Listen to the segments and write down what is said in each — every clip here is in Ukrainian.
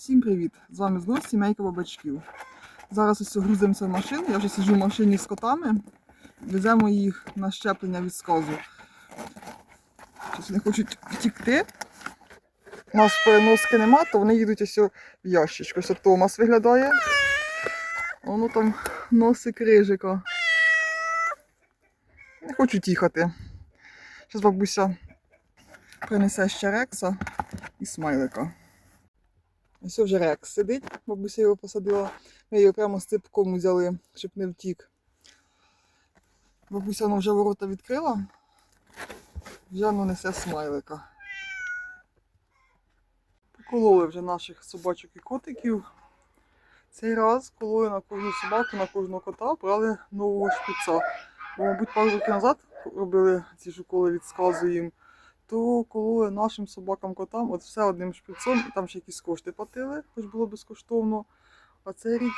Всім привіт! З вами знову сімейка бабачків. Зараз ось грузимося в машину. Я вже сиджу в машині з котами. Веземо їх на щеплення від сказу. Щось вони хочуть втікти. У нас переноски нема, то вони їдуть ось в ящичку. Ось Томас виглядає. Воно там носик рижика. Не хочуть їхати. Зараз бабуся принесе ще рекса і смайлика. Ось вже рекс сидить, бабуся його посадила. Ми його прямо з ципком взяли, щоб не втік. Бабуся ну, вже ворота відкрила, вже ну, несе смайлика. Покололи вже наших собачок і котиків. Цей раз кололи на кожну собаку, на кожного кота брали нового шпица. Бо, мабуть, пару років назад робили ці ж уколи від сказу їм то кололи нашим собакам-котам от все одним шприцом, там ще якісь кошти платили, хоч було безкоштовно. А цей рік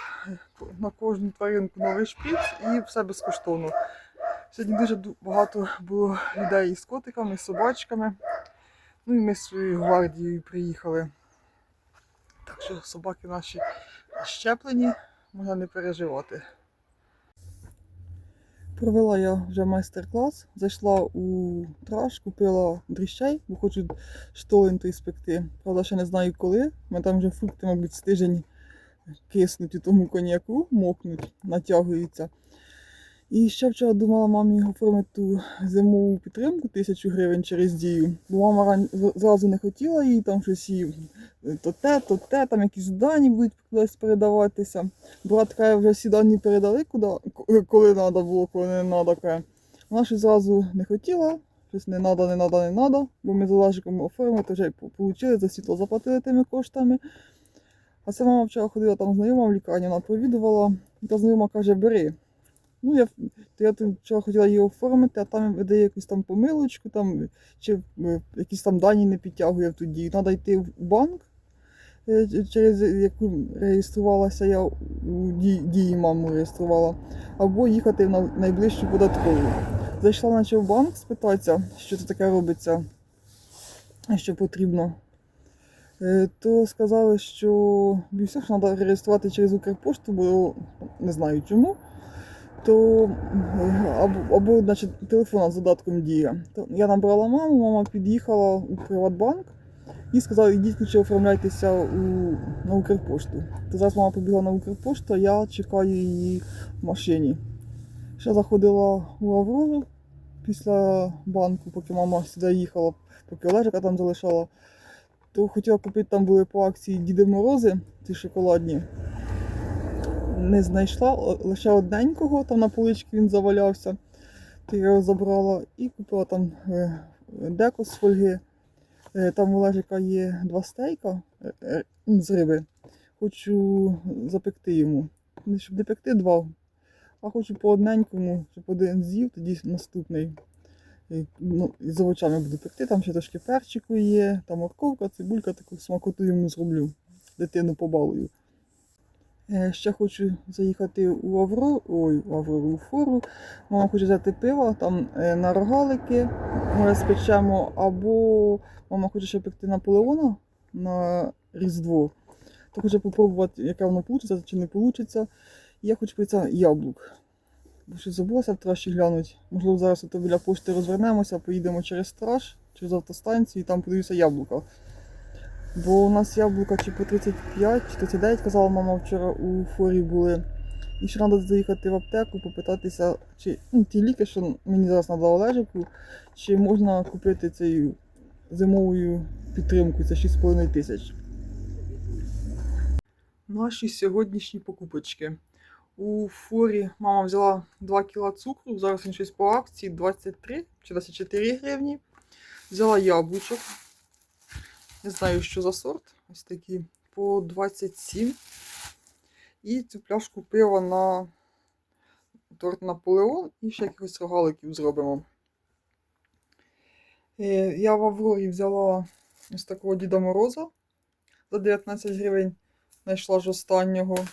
на кожну тваринку новий шприц і все безкоштовно. Сьогодні дуже багато було людей із котиками, з собачками. Ну і ми з своєю гвардією приїхали. Так що собаки наші щеплені, можна не переживати. Провела я вже майстер-клас, зайшла у траш, купила дріщей, бо хочу штолен той спекти. Правда, ще не знаю коли. Ми там вже фрукти, мабуть, з тиждень киснуть у тому коньяку, мокнуть, натягуються. І ще вчора думала мамі оформити зимову підтримку тисячу гривень через дію. Бо мама зразу не хотіла їй, там щось їй е, то те, то те, там якісь дані будуть кудись передаватися. Брат каже, вже всі дані передали, куди, коли треба було, коли не треба. Каже. Вона щось зразу не хотіла, щось не треба, не треба, не треба, бо ми з Олежиком оформили, то вже отримали, за світло заплатили тими коштами. А це мама вчора ходила там знайома в лікарню, вона провідувала, і та знайома каже, бери. Ну, я, то я тут вчора хотіла її оформити, а там видає якусь там помилочку, там, чи е, якісь там дані не підтягує дію. Треба йти в банк, е, через яку реєструвалася я у дії, маму реєструвала, або їхати на найближчу податкову. Зайшла наче в банк спитатися, що це таке робиться, що потрібно. Е, То сказали, що більше треба реєструвати через Укрпошту, бо не знаю чому. То або, значить, телефон з додатком дія. То я набрала маму, мама під'їхала у Приватбанк і сказала, ідіть ключі оформляйтеся у, на Укрпошту. То зараз мама побігла на Укрпошту, а я чекаю її в машині. Ще заходила у Аврору після банку, поки мама сюди їхала, поки Олежика там залишала. То хотіла купити, там були по акції Діди Морози, ті шоколадні. Не знайшла лише одненького, там на поличці він завалявся. То я його забрала і купила там е, деко з фольги. Е, Там у Олежика є два стейка е, е, з риби. Хочу запекти йому. Не щоб не пекти два, а хочу по одненькому, щоб один з'їв, тоді наступний. Е, Ну, і з овочами буду пекти, там ще трошки перчику є, там морковка, цибулька, таку смакоту йому зроблю. Дитину побалую. Е, Ще хочу заїхати у Аврору, ой, у Аврору, у фору. Мама хоче взяти пиво, там е, на рогалики, може спечемо, або мама хоче ще пекти Наполеона на Різдво. То хоче попробувати, яке воно вийде, чи не вийде. Я хочу пити яблук. Бо щось забулася в траші глянуть. Можливо, зараз біля пошти розвернемося, поїдемо через траш, через автостанцію і там подивлюся яблука. Бо у нас яблука чи по 35, чи 39, казала мама вчора у форі були. І ще треба заїхати в аптеку, попитатися, чи ну, ті ліки, що мені зараз треба Олежику, чи можна купити цією зимовою підтримкою, це 6,5 тисяч. Наші сьогоднішні покупочки. У форі мама взяла 2 кг цукру, зараз він щось по акції 23 чи 24 гривні. Взяла яблучок. Не знаю, що за сорт. Ось такі по 27. І цю пляшку пива на торт Наполеон і ще якихось рогаликів зробимо. Е, Я в Аврорі взяла ось такого Діда Мороза за 19 гривень. Знайшла ж останнього.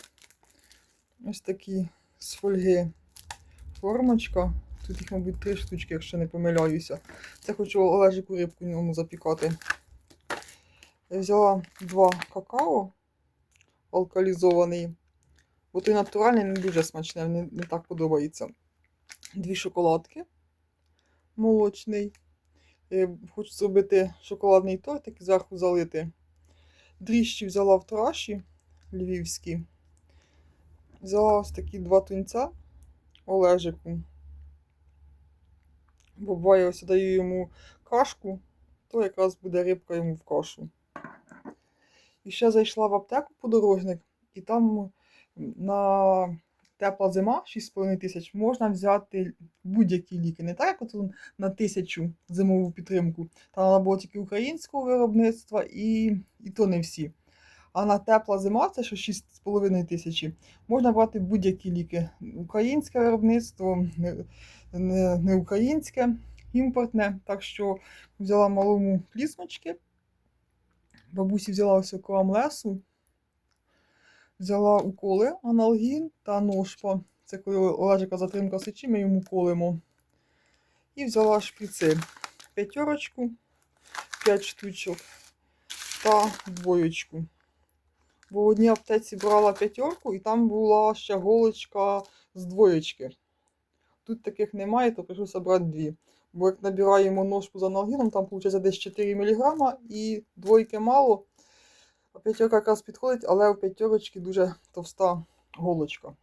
Ось такі з фольги формочка. Тут їх, мабуть, три штучки, якщо не помиляюся. Це хочу Олежику рибку ньому запікати. Взяла два какао алкалізований. Бо той натуральний не дуже смачний, не, не так подобається. Дві шоколадки молочний. Е, Хочу зробити шоколадний тортик і зверху залити. Дріжджі взяла в траші львівські. Взяла ось такі два тунця Олежику. Бо буває, ось даю йому кашку, то якраз буде рибка йому в кашу. І ще зайшла в аптеку подорожник, і там на тепла зима 6,5 тисяч можна взяти будь-які ліки. Не так, як от на тисячу зимову підтримку. Там вона була тільки українського виробництва, і, і то не всі. А на тепла зима це що 6,5 тисячі. Можна брати будь-які ліки. Українське виробництво, не, не українське, імпортне. Так що взяла малому клісмочки. Бабусі взяла ось околам. Взяла уколи аналгін та ножпа. Це коли Олежика затримка сечі, ми йому колимо. І взяла шприци. П'ятерочку, 5 штучок та двоєчку. Бо в одній аптеці брала п'ятерку, і там була ще голочка з двоєчки. Тут таких немає, то прийшлося брати дві. Бо як набираємо ножку з аналгіном, там виходить десь 4 мг і двойки мало. А п'ятерка якраз підходить, але у п'ятерочки дуже товста голочка.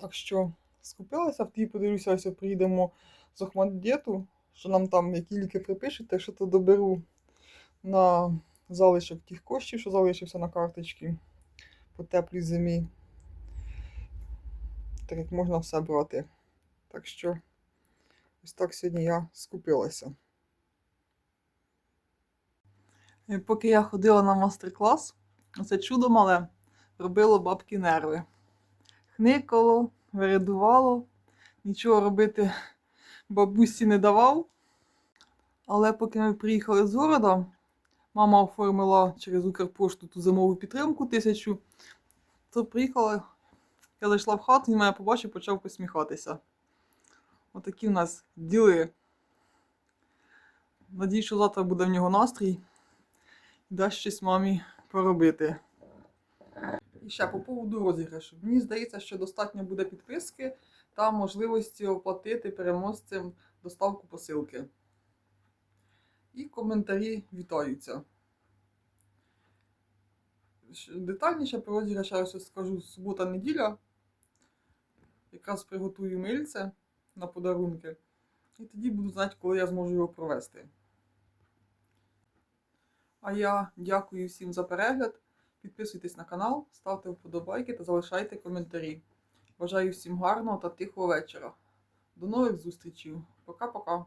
Так що скупилася, в тій подивлюся, ось приїдемо з Охмаддєту, що нам там які ліки припишуть, так що то доберу на залишок тих коштів, що залишився на карточці по теплій зимі. Так як можна все брати. Так що ось так сьогодні я скупилася. І Поки я ходила на мастер-клас, це чудо мале робило бабки нерви. Хникало, виридувало, нічого робити бабусі не давав. Але поки ми приїхали з города, мама оформила через Укрпошту ту зимову підтримку тисячу, то приїхала, я зайшла в хату, він мене побачив, почав посміхатися. Отакі в нас діли. Надію, що завтра буде в нього настрій дасть щось мамі поробити. І ще по поводу розіграшу. Мені здається, що достатньо буде підписки та можливості оплатити переможцям доставку посилки. І коментарі вітаються. Детальніше про розіграш я скажу субота-неділя. Якраз приготую мильце на подарунки. І тоді буду знати, коли я зможу його провести. А я дякую всім за перегляд. Підписуйтесь на канал, ставте вподобайки та залишайте коментарі. Бажаю всім гарного та тихого вечора. До нових зустрічей. Пока-пока.